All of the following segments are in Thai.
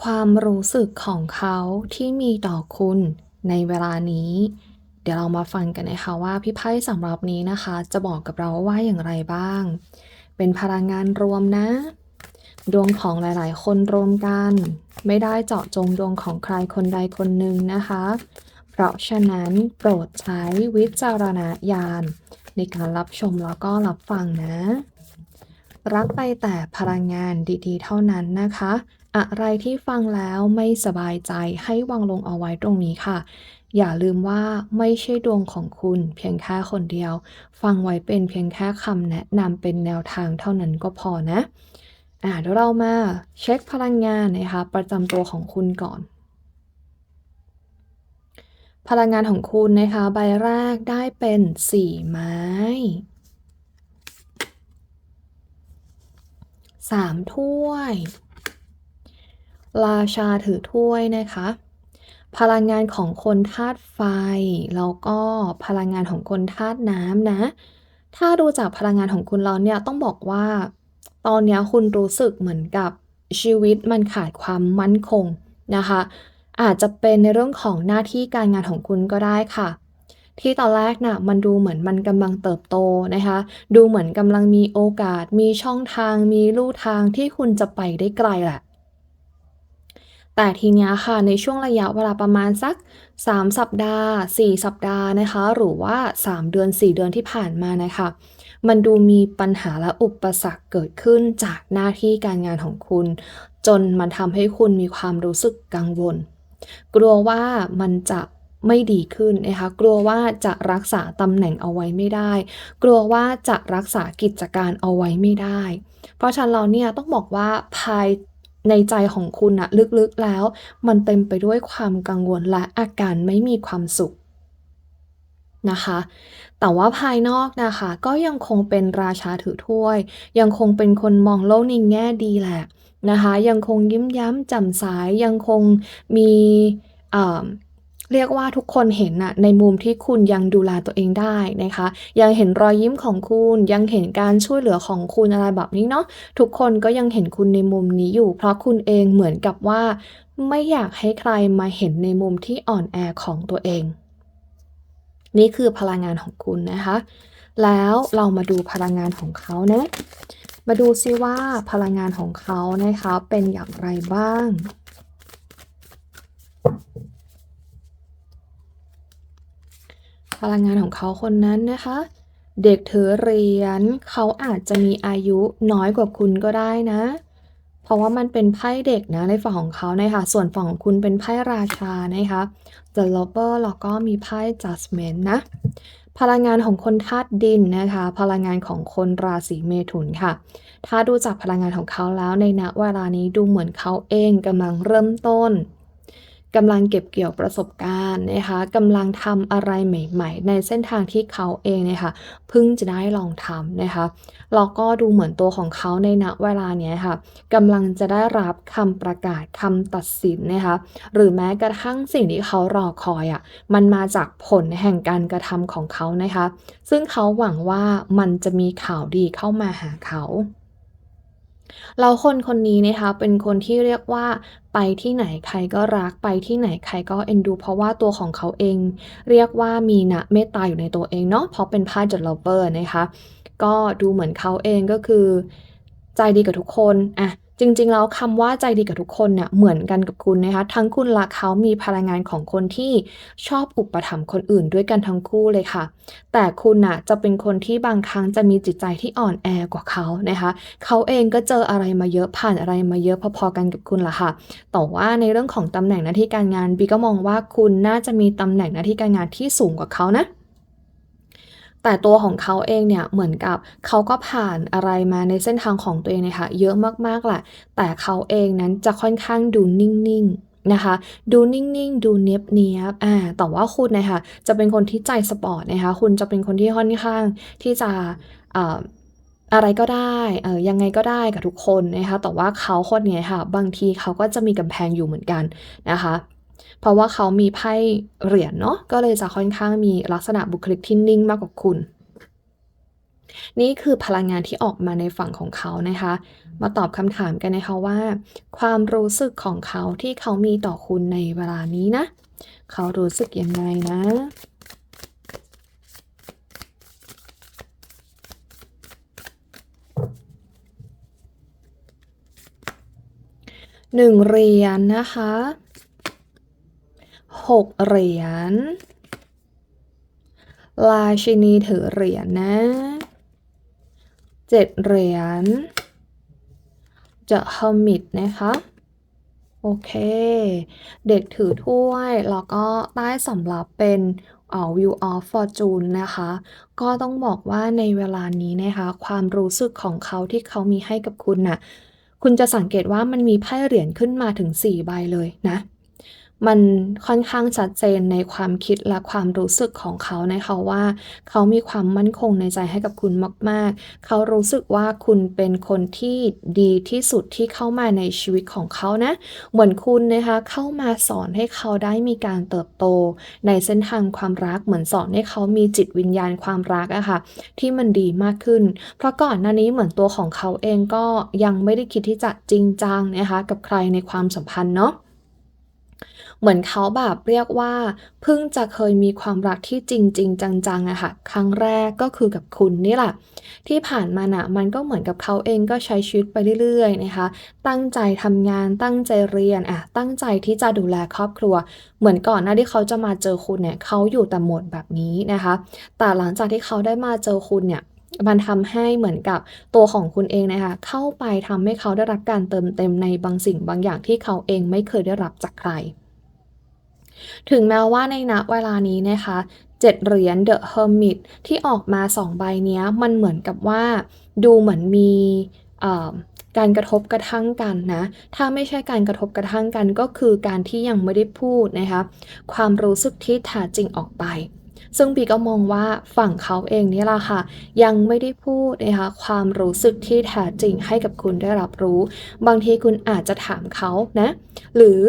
ความรู้สึกของเขาที่มีต่อคุณในเวลานี้ เดี๋ยวเรามาฟังกันนะคะว่าพี่ไพ่สำหรับนี้นะคะ จะบอกกับเราว่าอย่างไรบ้าง เป็นพลังงานรวมนะ ดวงของหลาย ๆ คนรวมกัน ไม่ได้เจาะจงดวงของใครคนใดคนหนึ่งนะคะ เพราะฉะนั้นโปรดใช้วิจารณญาณในการรับชมแล้วก็รับฟังนะ รับไปแต่พลังงานดี ๆ เท่านั้นนะคะ อะไรที่ฟังแล้วไม่สบายใจให้วางลงเอาไว้ตรงนี้ค่ะ อย่าลืมว่าไม่ใช่ดวงของคุณเพียงแค่คนเดียว ฟังไว้เป็นเพียงแค่คำแนะนำเป็นแนวทางเท่านั้นก็พอนะ อ่าเดี๋ยวเรามาเช็คพลังงานนะคะ ประจำตัวของคุณก่อน พลังงานของคุณนะคะ ใบแรกได้เป็นสี่ไม้สามถ้วย ราชาถือถ้วยนะคะ พลังงานของคนธาตุไฟ แล้วก็พลังงานของคนธาตุน้ำนะ ถ้าดูจากพลังงานของคุณแล้วเนี่ยต้องบอกว่า ตอนนี้คุณรู้สึกเหมือนกับชีวิตมันขาดความมั่นคงนะคะ อาจจะเป็นในเรื่องของหน้าที่การงานของคุณก็ได้ค่ะที่ตอนแรกน่ะมันดูเหมือนมันกำลังเติบโตนะคะ ดูเหมือนกำลังมีโอกาส มีช่องทาง มีลู่ทางที่คุณจะไปได้ไกลแหละ แต่ทีเนี้ยค่ะในช่วงระยะเวลาประมาณสัก 3 สัปดาห์ 4 สัปดาห์นะคะ หรือว่า 3 เดือน 4 เดือนที่ผ่านมานะคะ มันดูมีปัญหาและอุปสรรคเกิดขึ้นจากหน้าที่การงานของคุณ จนมันทำให้คุณมีความรู้สึกกังวล กลัวว่ามันจะไม่ดีขึ้นนะคะ กลัวว่าจะรักษาตำแหน่งเอาไว้ไม่ได้ กลัวว่าจะรักษากิจการเอาไว้ไม่ได้ เพราะฉะนั้นเราเนี่ยต้องบอกว่าภาย ในใจของคุณอะลึกๆแล้ว มันเต็มไปด้วยความกังวลและอาการไม่มีความสุขนะคะ แต่ว่าภายนอกนะคะ ก็ยังคงเป็นราชาถือถ้วย ยังคงเป็นคนมองโลกในแง่ดีแหละนะคะ ยังคงยิ้มย้ำแจ่มใสยังคงมีอ่า เรียกว่าทุกคนเห็นน่ะในมุมที่คุณยังดูแลตัวเองได้นะคะ ยังเห็นรอยยิ้มของคุณ ยังเห็นการช่วยเหลือของคุณอะไรแบบนี้เนาะทุกคนก็ยังเห็นคุณในมุมนี้อยู่ เพราะคุณเองเหมือนกับว่า ไม่อยากให้ใครมาเห็นในมุมที่อ่อนแอของตัวเอง นี่คือพลังงานของคุณนะคะ แล้วเรามาดูพลังงานของเขานะมาดูซิว่าพลังงานของเขานะคะเป็นอย่างไรบ้าง พลังงานของเขาคนนั้นนะคะ เด็กถือเหรียญเขาอาจจะมีอายุน้อยกว่าคุณก็ได้นะ เพราะว่ามันเป็นไพ่เด็กนะในฝั่งของเขานะคะส่วนฝั่งของคุณเป็นไพ่ราชานะคะ The Lover แล้วก็มีไพ่ Judgment นะ พลังงานของคนธาตุดินนะคะ พลังงานของคนราศีเมถุนค่ะ ถ้าดูจากพลังงานของเขาแล้วในณเวลานี้ดูเหมือนเขาเองกำลังเริ่มต้น กำลังเก็บเกี่ยวประสบการณ์นะคะกำลังทำอะไรใหม่ ๆ ในเส้นทางที่เขาเองนะคะเพิ่งจะได้ลองทำนะคะแล้วก็ดูเหมือนตัวของเขาในณเวลาเนี้ยค่ะกำลังจะได้รับคำประกาศคำตัดสินนะคะหรือแม้กระทั่งสิ่งที่เขารอคอยอะ่ะมันมาจากผลแห่งการกระทำของเขานะคะ ซึ่งเขาหวังว่ามันจะมีข่าวดีเข้ามาหาเขา แล้วคนคนนี้นะคะเป็นคนที่เรียกว่าไปที่ไหนใครก็รักไปที่ไหนใครก็เอ็นดู เพราะว่าตัวของเขาเอง เรียกว่ามีนะเมตตาอยู่ในตัวเองเนาะเพราะเป็นพาจัดลอเบอร์นะคะ ก็ดูเหมือนเขาเองก็คือ ใจดีกับทุกคนอะ จริงๆแล้วคำว่าใจดีกับทุกคนเนี่ยเหมือนกันกับคุณนะคะ ทั้งคุณและเขามีพลังงานของคนที่ชอบอุปถัมภ์คนอื่นด้วยกันทั้งคู่เลยค่ะ แต่คุณน่ะจะเป็นคนที่บางครั้งจะมีจิตใจที่อ่อนแอกว่าเขานะคะ เขาเองก็เจออะไรมาเยอะผ่านอะไรมาเยอะพอๆกันกับคุณละค่ะ แต่ว่าในเรื่องของตำแหน่งหน้าที่การงานบีก็มองว่าคุณน่าจะมีตำแหน่งหน้าที่การงานที่สูงกว่าเขานะ แต่ตัวของเขาเองเนี่ยเหมือนกับเขาก็ผ่านอะไรมาในเส้นทางของตัวเองนะคะเยอะมากๆแหละ แต่เขาเองนั้นจะค่อนข้างดูนิ่งๆนะคะดูนิ่งๆ ดูเนียบเนียบอ่าแต่ว่าคุณนะคะจะเป็นคนที่ใจสปอร์ตนะคะคุณจะเป็นคนที่ค่อนข้างที่จะอ่าอะไรก็ได้เออยังไงก็ได้กับทุกคนนะคะแต่ว่าเขาคนนี้ค่ะ บางทีเขาก็จะมีกำแพงอยู่เหมือนกันนะคะ เพราะว่าเขามีไพ่เหรียญเนาะก็เลยจะค่อนข้างมีลักษณะบุคลิกที่นิ่งมากกว่าคุณ นี่คือพลังงานที่ออกมาในฝั่งของเขานะคะ มาตอบคำถามกันนะคะว่า ความรู้สึกของเขาที่เขามีต่อคุณในเวลานี้นะ เขารู้สึกยังไงนะหนึ่งเหรียญนะคะ หกเหรียญราชินีถือเหรียญนะเจ็ดเหรียญ The Hermit นะคะโอเค เด็กถือถ้วย แล้วก็ใต้สำหรับเป็นเอ่อ Wheel of Fortune นะคะ ก็ต้องบอกว่าในเวลานี้นะคะ ความรู้สึกของเขาที่เขามีให้กับคุณน่ะ คุณจะสังเกตว่ามันมีไพ่เหรียญขึ้นมาถึง 4 ใบเลยนะ มันค่อนข้างชัดเจนในความคิดและความรู้สึกของเขานะคะว่า เขามีความมั่นคงในใจให้กับคุณมาก ๆ เขารู้สึกว่าคุณเป็นคนที่ดีที่สุดที่เข้ามาในชีวิตของเขานะ เหมือนคุณนะคะเข้ามาสอนให้เขาได้มีการเติบโต ในเส้นทางความรักเหมือนสอนให้เขามีจิตวิญญาณความรักอะค่ะที่มันดีมากขึ้น เพราะก่อนหน้านี้เหมือนตัวของเขาเองก็ยังไม่ได้คิดที่จะจริงจังนะคะกับใครในความสัมพันธ์เนาะ เหมือนเขาแบบเรียกว่า เพิ่งจะเคยมีความรักที่จริงจริงจังๆอะค่ะ ครั้งแรกก็คือกับคุณนี่แหละ ที่ผ่านมาน่ะมันก็เหมือนกับเขาเองก็ใช้ชีวิตไปเรื่อยๆนะคะ ตั้งใจทำงานตั้งใจเรียนอะตั้งใจที่จะดูแลครอบครัว เหมือนก่อนหน้าที่เขาจะมาเจอคุณเนี่ยเขาอยู่แต่หมดแบบนี้นะคะ แต่หลังจากที่เขาได้มาเจอคุณเนี่ยมันทำให้เหมือนกับตัวของคุณเองนะคะเข้าไปทำให้เขาได้รับการเติมเต็มในบางสิ่งบางอย่างที่เขาเองไม่เคยได้รับจากใคร ถึงแม้ว่าในณเวลานี้นะคะเจ็ดเหรียญ The Hermit ที่ออกมาสองใบเนี้ยมันเหมือนกับว่าดูเหมือนมีการกระทบกระทั่งกันนะ ถ้าไม่ใช่การกระทบกระทั่งกันก็คือการที่ยังไม่ได้พูดนะคะ ความรู้สึกที่แท้จริงออกไป ซึ่งปีก็มองว่าฝั่งเขาเองนี่แหละค่ะ ยังไม่ได้พูดนะคะความรู้สึกที่แท้จริงให้กับคุณได้รับรู้ บางทีคุณอาจจะถามเขานะ หรือ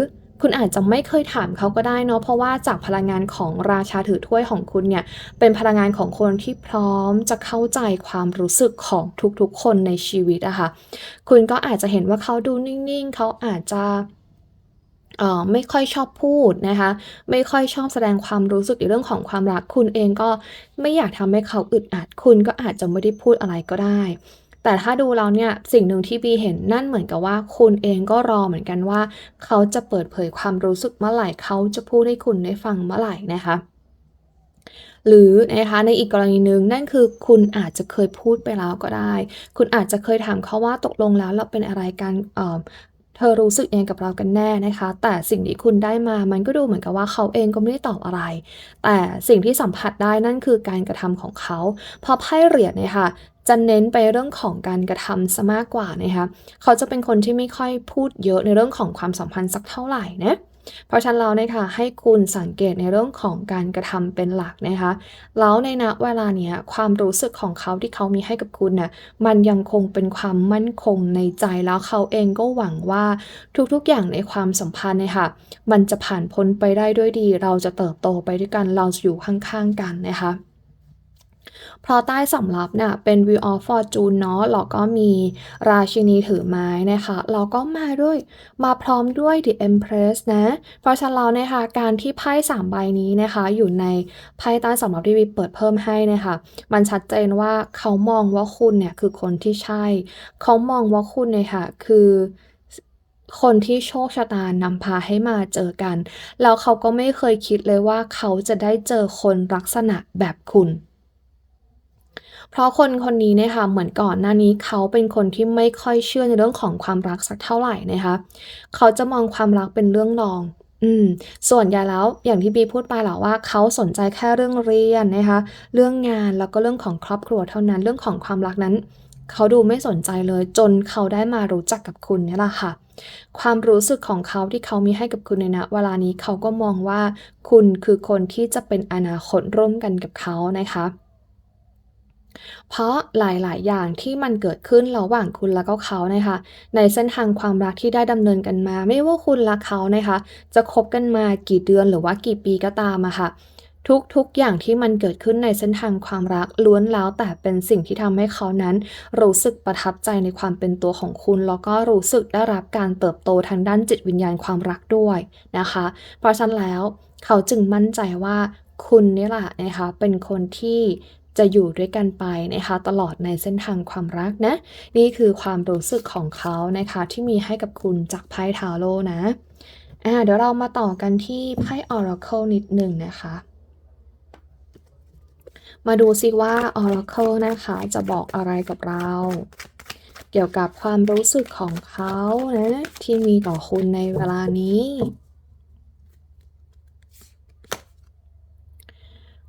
คุณอาจจะไม่เคยถามเขาก็ได้เนาะเพราะว่าจากพลังงานของราชาถือถ้วยของคุณเนี่ยเป็นพลังงานของคนที่พร้อมจะเข้าใจความรู้สึกของทุกๆคนในชีวิตอะค่ะคุณก็อาจจะเห็นว่าเขาดูนิ่งๆ เขาอาจจะเอ่อไม่ค่อยชอบพูดนะคะ ไม่ค่อยชอบแสดงความรู้สึกในเรื่องของความรักคุณเองก็ไม่อยากทำให้เขาอึดอัดคุณก็อาจจะไม่ได้พูดอะไรก็ได้ แต่ถ้าดูเราเนี่ยสิ่งหนึ่งที่บีเห็นนั่นเหมือนกับว่า คุณเองก็รอเหมือนกันว่า เขาจะเปิดเผยความรู้สึกเมื่อไหร่เขาจะพูดให้คุณได้ฟังเมื่อไหร่นะคะหรือนะคะในอีกกรณีหนึ่งนั่นคือคุณอาจจะเคยพูดไปแล้วก็ได้ คุณอาจจะเคยถามเขาว่าตกลงแล้วเราเป็นอะไรกัน เธอรู้สึกเองกับเรากันแน่นะคะ แต่สิ่งที่คุณได้มามันก็ดูเหมือนกับว่าเขาเองก็ไม่ได้ตอบอะไร แต่สิ่งที่สัมผัสได้นั่นคือการกระทำของเขา พอไพ่เหรียญเนี่ยค่ะจะเน้นไปเรื่องของการกระทำซะมากกว่านะคะ เขาจะเป็นคนที่ไม่ค่อยพูดเยอะในเรื่องของความสัมพันธ์สักเท่าไหร่นะ เพราะฉะนั้นเราเนี่ยค่ะให้คุณสังเกตในเรื่องของการกระทำเป็นหลักนะคะ แล้วในณเวลาเนี้ยความรู้สึกของเขาที่เขามีให้กับคุณน่ะมันยังคงเป็นความมั่นคงในใจแล้วเขาเองก็หวังว่าทุกๆอย่างในความสัมพันธ์เนี่ยค่ะมันจะผ่านพ้นไปได้ด้วยดี เราจะเติบโตไปด้วยกันเราจะอยู่ข้างๆกันนะคะ เพราะใต้สำรับเนี่ยเป็น Wheel of Fortune เนาะแล้วก็มีราชินีถือไม้นะคะแล้วก็มาด้วยมาพร้อมด้วย The Empress นะ เพราะฉะนั้นแล้วนะคะการที่ไพ่สามใบนี้นะคะอยู่ในไพ่ใต้สำรับที่วีเปิดเพิ่มให้นะคะมันชัดเจนว่าเขามองว่าคุณเนี่ยคือคนที่ใช่ เขามองว่าคุณเนี่ยค่ะคือคนที่โชคชะตานำพาให้มาเจอกัน แล้วเขาก็ไม่เคยคิดเลยว่าเขาจะได้เจอคนลักษณะแบบคุณ เพราะคนคนนี้เนี่ยค่ะเหมือนก่อนหน้านี้เขาเป็นคนที่ไม่ค่อยเชื่อในเรื่องของความรักสักเท่าไหร่นะคะเขาจะมองความรักเป็นเรื่องรองอืมส่วนใหญ่แล้วอย่างที่บีพูดไปแหละว่าเขาสนใจแค่เรื่องเรียนนะคะเรื่องงานแล้วก็เรื่องของครอบครัวเท่านั้นเรื่องของความรักนั้น เขาดูไม่สนใจเลยจนเขาได้มารู้จักกับคุณนี่แหละค่ะ ความรู้สึกของเขาที่เขามีให้กับคุณในณเวลานี้เขาก็มองว่าคุณคือคนที่จะเป็นอนาคตร่วมกันกับเขานะคะ เพราะหลาย ๆ อย่างที่มันเกิดขึ้นระหว่างคุณแล้วก็เขานะคะ ในเส้นทางความรักที่ได้ดำเนินกันมา ไม่ว่าคุณและเขานะคะ จะคบกันมากี่เดือนหรือว่ากี่ปีก็ตามอะค่ะ ทุก ๆ อย่างที่มันเกิดขึ้นในเส้นทางความรักล้วนแล้วแต่เป็นสิ่งที่ทำให้เขานั้น รู้สึกประทับใจในความเป็นตัวของคุณ แล้วก็รู้สึกได้รับการเติบโตทางด้านจิตวิญญาณความรักด้วยนะคะ เพราะฉะนั้นแล้วเขาจึงมั่นใจว่าคุณนี่แหละนะคะเป็นคนที่ จะอยู่ด้วยกันไปนะคะตลอดในเส้นทางความรักนะ นี่คือความรู้สึกของเขานะคะที่มีให้กับคุณจากไพ่ทาโร่นะอ่าเดี๋ยวเรามาต่อกันที่ไพ่ Oracle นิดหนึ่งนะคะ มาดูซิว่า Oracle นะคะจะบอกอะไรกับเรา เกี่ยวกับความรู้สึกของเขานะที่มีต่อคุณในเวลานี้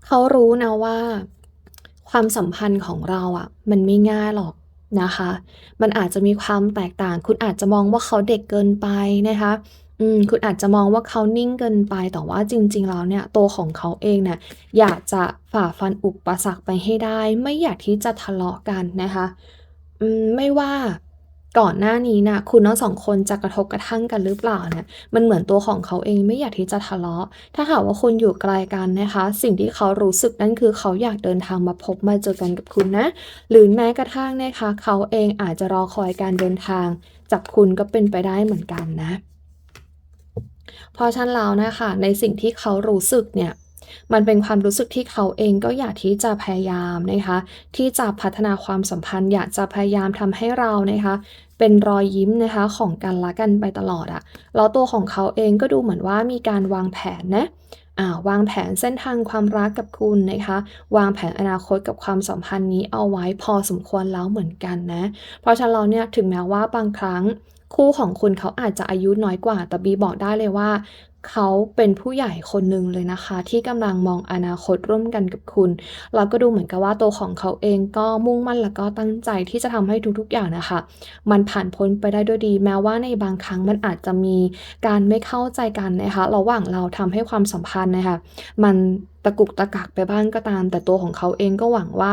เขารู้นะว่า ความสัมพันธ์ของเราอะมันไม่ง่ายหรอกนะคะ มันอาจจะมีความแตกต่าง คุณอาจจะมองว่าเขาเด็กเกินไปนะคะอืมคุณอาจจะมองว่าเขานิ่งเกินไปแต่ว่าจริง ๆ แล้วเนี่ยตัวของเขาเองเนี่ยอยากจะฝ่าฟันอุปสรรคไปให้ได้ ไม่อยากที่จะทะเลาะกันนะคะอืมไม่ว่า ก่อนหน้านี้นะคุณทั้งสองคนจะกระทบกระทั่งกันหรือเปล่าเนี่ยมันเหมือนตัวของเขาเองไม่อยากที่จะทะเลาะ ถ้าหากว่าคุณอยู่ไกลกันนะคะ สิ่งที่เขารู้สึกนั่นคือเขาอยากเดินทางมาพบมาเจอกันกับคุณนะ หรือแม้กระทั่งนะคะ เขาเองอาจจะรอคอยการเดินทางจากคุณก็เป็นไปได้เหมือนกันนะเพราะฉะนั้นแล้วนะคะในสิ่งที่เขารู้สึกเนี่ยมันเป็นความรู้สึกที่เขาเองก็อยากที่จะพยายามนะคะ ที่จะพัฒนาความสัมพันธ์ อยากจะพยายามทำให้เรานะคะ เป็นรอยยิ้มนะคะของกันและกันไปตลอดอะแล้วตัวของเขาเองก็ดูเหมือนว่ามีการวางแผนนะาวางแผนเส้นทางความรักกับคุณนะคะ วางแผนอนาคตกับความสัมพันธ์นี้เอาไว้พอสมควรแล้วเหมือนกันนะ เพราะฉะนั้นเราเนี่ยถึงแม้ว่าบางครั้งคู่ของคุณเขาอาจจะอายุน้อยกว่า แต่บีบอกได้เลยว่า เขาเป็นผู้ใหญ่คนหนึ่งเลยนะคะ ที่กำลังมองอนาคตร่วมกันกับคุณ เราก็ดูเหมือนกับว่าตัวของเขาเองก็มุ่งมั่นแล้วก็ตั้งใจที่จะทำให้ทุกๆอย่างนะคะ มันผ่านพ้นไปได้ด้วยดี แม้ว่าในบางครั้งมันอาจจะมีการไม่เข้าใจกันนะคะระหว่างเราทำให้ความสัมพันธ์นะคะมันตะกุกตะกักไปบ้างก็ตาม แต่ตัวของเขาเองก็หวังว่า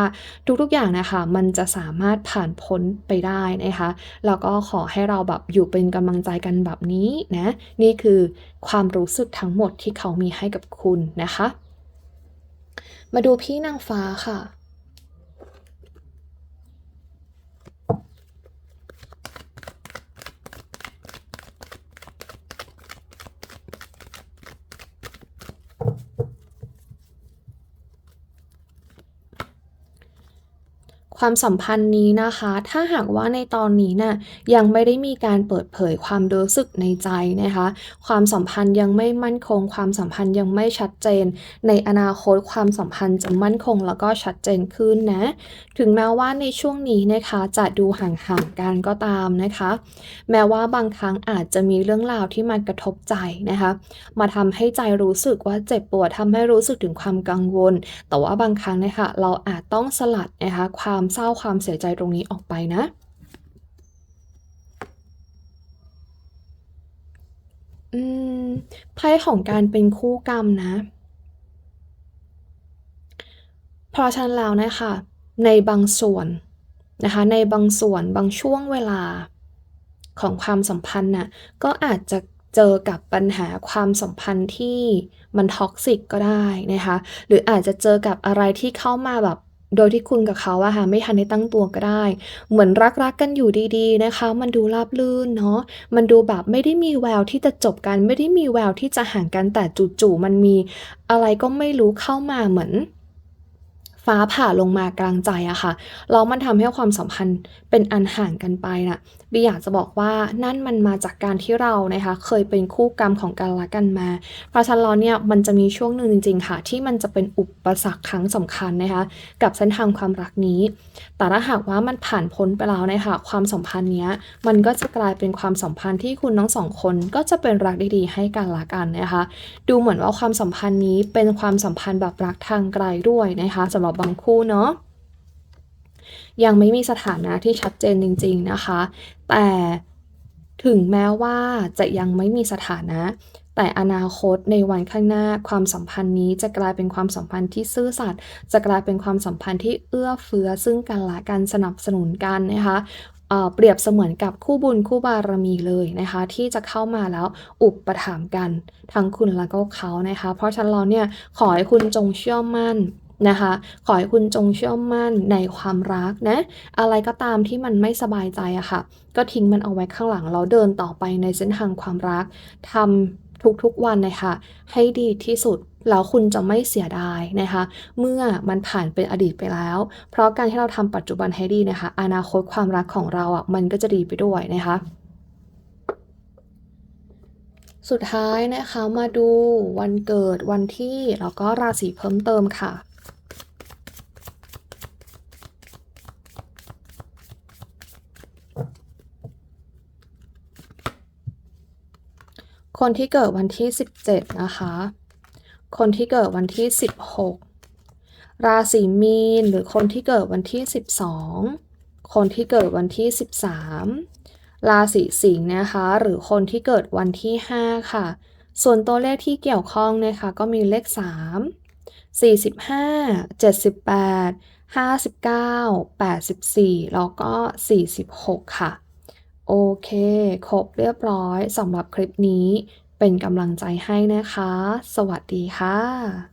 ทุกๆอย่างนะคะมันจะสามารถผ่านพ้นไปได้นะคะแล้วก็ขอให้เราแบบอยู่เป็นกำลังใจกันแบบนี้นะนี่คือความรูู้้สึกทั้งหมดที่เขามีให้กับคุณนะคะ มาดูพี่นางฟ้าค่ะ ความสัมพันธ์นี้นะคะ ถ้าหากว่าในตอนนี้น่ะยังไม่ได้มีการเปิดเผยความรู้สึกในใจนะคะ ความสัมพันธ์ยังไม่มั่นคง ความสัมพันธ์ยังไม่ชัดเจน ในอนาคตความสัมพันธ์จะมั่นคงแล้วก็ชัดเจนขึ้นนะ ถึงแม้ว่าในช่วงนี้นะคะจะดูห่างๆกันก็ตามนะคะ แม้ว่าบางครั้งอาจจะมีเรื่องราวที่มากระทบใจนะคะ มาทำให้ใจรู้สึกว่าเจ็บปวดทำให้รู้สึกถึงความกังวล แต่ว่าบางครั้งนะคะเราอาจต้องสลัดนะคะความเศร้าความเสียใจตรงนี้ออกไปนะ อืมไพ่ของการเป็นคู่กรรมนะ เพราะฉะนั้นแล้วนะคะ ในบางส่วนนะคะ ในบางส่วนบางช่วงเวลาของความสัมพันธ์น่ะ ก็อาจจะเจอกับปัญหาความสัมพันธ์ที่มันท็อกซิกก็ได้นะคะ หรืออาจจะเจอกับอะไรที่เข้ามาแบบ โดยที่คุณกับเขาอะค่ะไม่ทันได้ตั้งตัวก็ได้ เหมือนรักๆกกันอยู่ดีๆนะคะ มันดูราบลื่นเนาะมันดูแบบไม่ได้มีแววที่จะจบกัน ไม่ได้มีแววที่จะห่างกันแต่จู่ๆมันมีอะไรก็ไม่รู้เข้ามาเหมือนฟ้าผ่าลงมากลางใจอะค่ะแล้วมันทำให้ความสัมพันธ์เป็นอันห่างกันไปน่ะ บีอยากจะบอกว่านั่นมันมาจากการที่เรานะคะเคยเป็นคู่กรรมของกันและกันมา เพราะฉะนั้นเนี่ยมันจะมีช่วงหนึ่งจริง ๆ ค่ะ ที่มันจะเป็นอุปสรรคครั้งสำคัญนะคะกับเส้นทางความรักนี้ แต่ถ้าหากว่ามันผ่านพ้นไปแล้วนะคะความสัมพันธ์เนี้ยมันก็จะกลายเป็นความสัมพันธ์ที่คุณทั้งสองคนก็จะเป็นรักดีๆ ให้กันและกันนะคะดูเหมือนว่าความสัมพันธ์นี้เป็นความสัมพันธ์แบบรักทางไกลด้วยนะคะสำหรับบางคู่เนาะ ยังไม่มีสถานะที่ชัดเจนจริง ๆนะคะ แต่ถึงแม้ว่าจะยังไม่มีสถานะ แต่อนาคตในวันข้างหน้าความสัมพันธ์นี้จะกลายเป็นความสัมพันธ์ที่ซื่อสัตย์จะกลายเป็นความสัมพันธ์ที่เอื้อเฟื้อซึ่งกันและกันสนับสนุนกันนะคะเปรียบเสมือนกับคู่บุญคู่บารมีเลยนะคะ ที่จะเข้ามาแล้วอุปถัมภ์กัน ทั้งคุณแล้วก็เขานะคะ เพราะฉะนั้นเราเนี่ยขอให้คุณจงเชื่อมั่น นะคะ ขอให้คุณจงเชื่อมั่นในความรักนะ อะไรก็ตามที่มันไม่สบายใจอะค่ะ ก็ทิ้งมันเอาไว้ข้างหลังแล้วเดินต่อไปในเส้นทางความรักทำทุกๆวันนะคะให้ดีที่สุดแล้วคุณจะไม่เสียดายนะคะ เมื่อมันผ่านเป็นอดีตไปแล้ว เพราะการที่เราทำปัจจุบันให้ดีนะคะ อนาคตความรักของเราอะมันก็จะดีไปด้วยนะคะ สุดท้ายนะคะมาดูวันเกิดวันที่แล้วก็ราศีเพิ่มเติมค่ะ คนที่เกิดวันที่ 17 นะคะ คนที่เกิดวันที่ 16 ราศีมีน หรือคนที่เกิดวันที่ 12 คนที่เกิดวันที่ 13 ราศีสิงห์นะคะ หรือคนที่เกิดวันที่ 5 ค่ะ ส่วนตัวเลขที่เกี่ยวข้องนะคะก็มีเลข 3 45 78 59 84 แล้วก็ 46 ค่ะ โอเค ครบเรียบร้อยสำหรับคลิปนี้ เป็นกำลังใจให้นะคะ สวัสดีค่ะ